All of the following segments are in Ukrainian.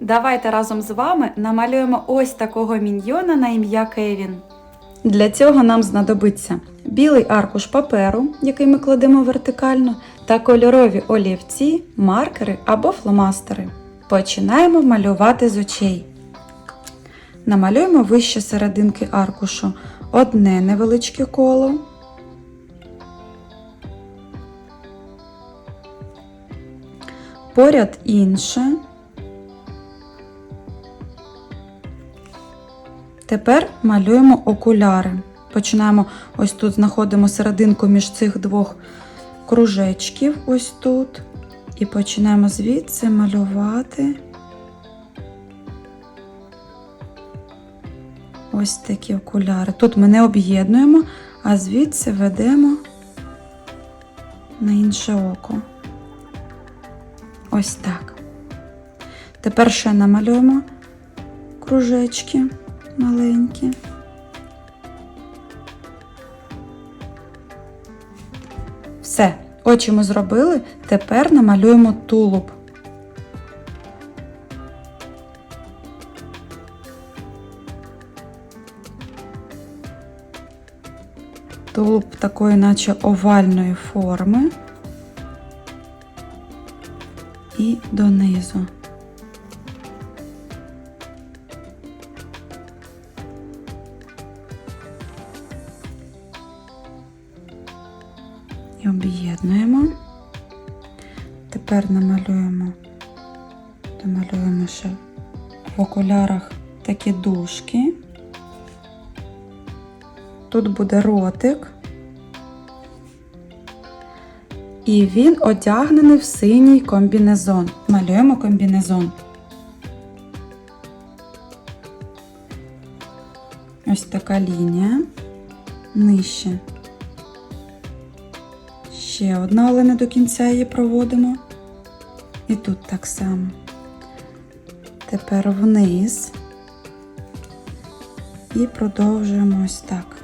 Давайте разом з вами намалюємо ось такого міньйона на ім'я Кевін. Для цього нам знадобиться білий аркуш паперу, який ми кладемо вертикально, та кольорові олівці, маркери або фломастери. Починаємо малювати з очей. Намалюємо вище серединки аркушу одне невеличке коло. Поряд інше. Тепер малюємо окуляри. Починаємо ось тут знаходимо серединку між цих двох кружечків, ось тут. І починаємо звідси малювати ось такі окуляри. Тут ми не об'єднуємо, а звідси ведемо на інше око. Ось так. Тепер ще намалюємо кружечки маленькі. Все, очі ми зробили, тепер намалюємо тулуб. Тулуб такої, наче овальної форми і донизу. І об'єднуємо. Тепер намалюємо, домалюємо ще в окулярах такі дужки. Тут буде ротик. І він одягнений в синій комбінезон. Малюємо комбінезон. Ось така лінія нижче. Ще одна, але не до кінця її проводимо. І тут так само. Тепер вниз і продовжуємо ось так.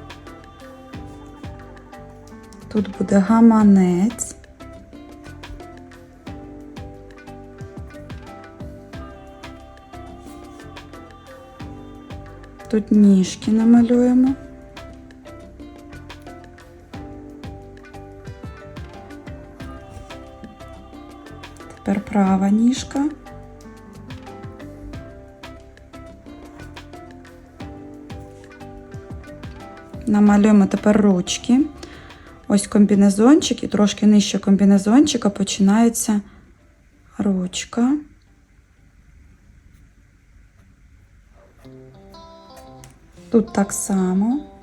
Тут буде гаманець. Тут ніжки намалюємо. Тепер права ніжка. Намалюємо тепер ручки. Ось комбінезончик і трошки нижче комбінезончика починається ручка. Тут так само.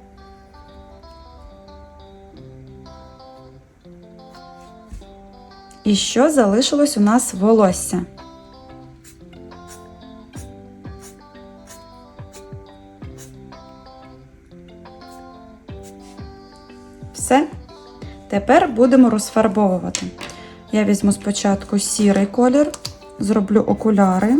І що залишилось у нас волосся? Все. Тепер будемо розфарбовувати. Я візьму спочатку сірий колір, зроблю окуляри.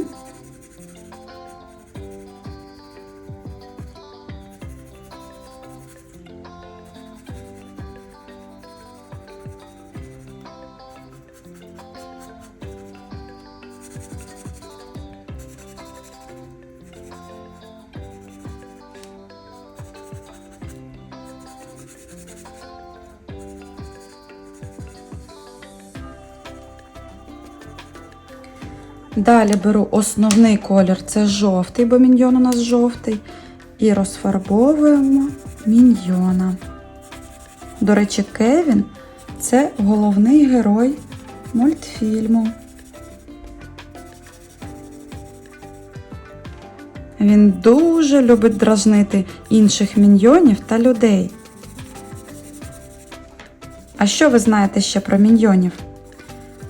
Далі беру основний колір, це жовтий, бо міньйон у нас жовтий. І розфарбовуємо міньйона. До речі, Кевін це головний герой мультфільму. Він дуже любить дражнити інших міньйонів та людей. А що ви знаєте ще про міньйонів?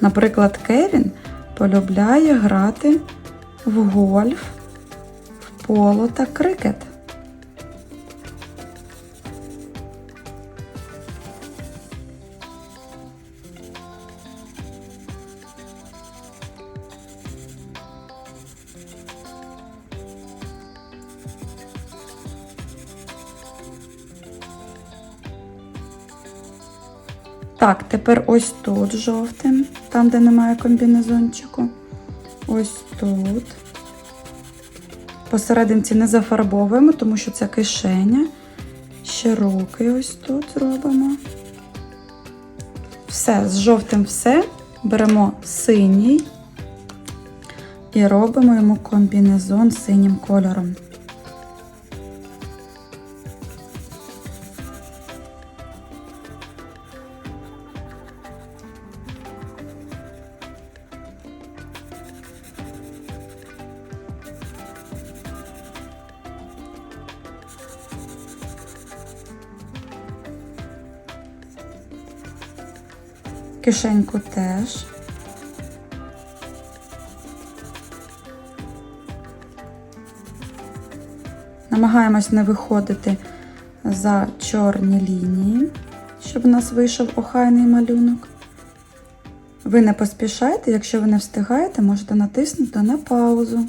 Наприклад, Кевін полюбляє грати в гольф, в поло та крикет. Так, тепер ось тут жовтим, там, де немає комбінезончику. Ось тут. посерединці не зафарбовуємо, тому що це кишеня. Ще руки ось тут зробимо. Все, з жовтим все. Беремо синій і робимо йому комбінезон синім кольором. Кишеньку теж. Намагаємось не виходити за чорні лінії, щоб у нас вийшов охайний малюнок. Ви не поспішайте, якщо ви не встигаєте, можете натиснути на паузу.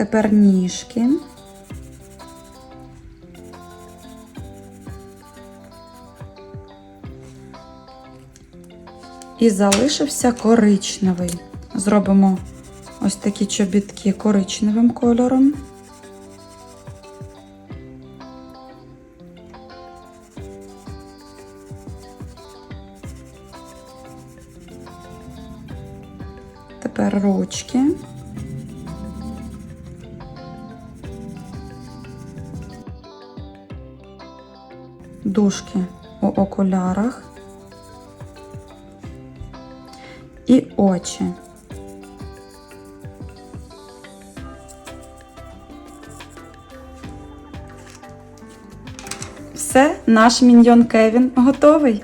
Тепер ніжки. І залишився коричневий. Зробимо ось такі чобітки коричневим кольором. Тепер ручки. Дужки у окулярах і очі. Все, наш міньйон Кевін готовий.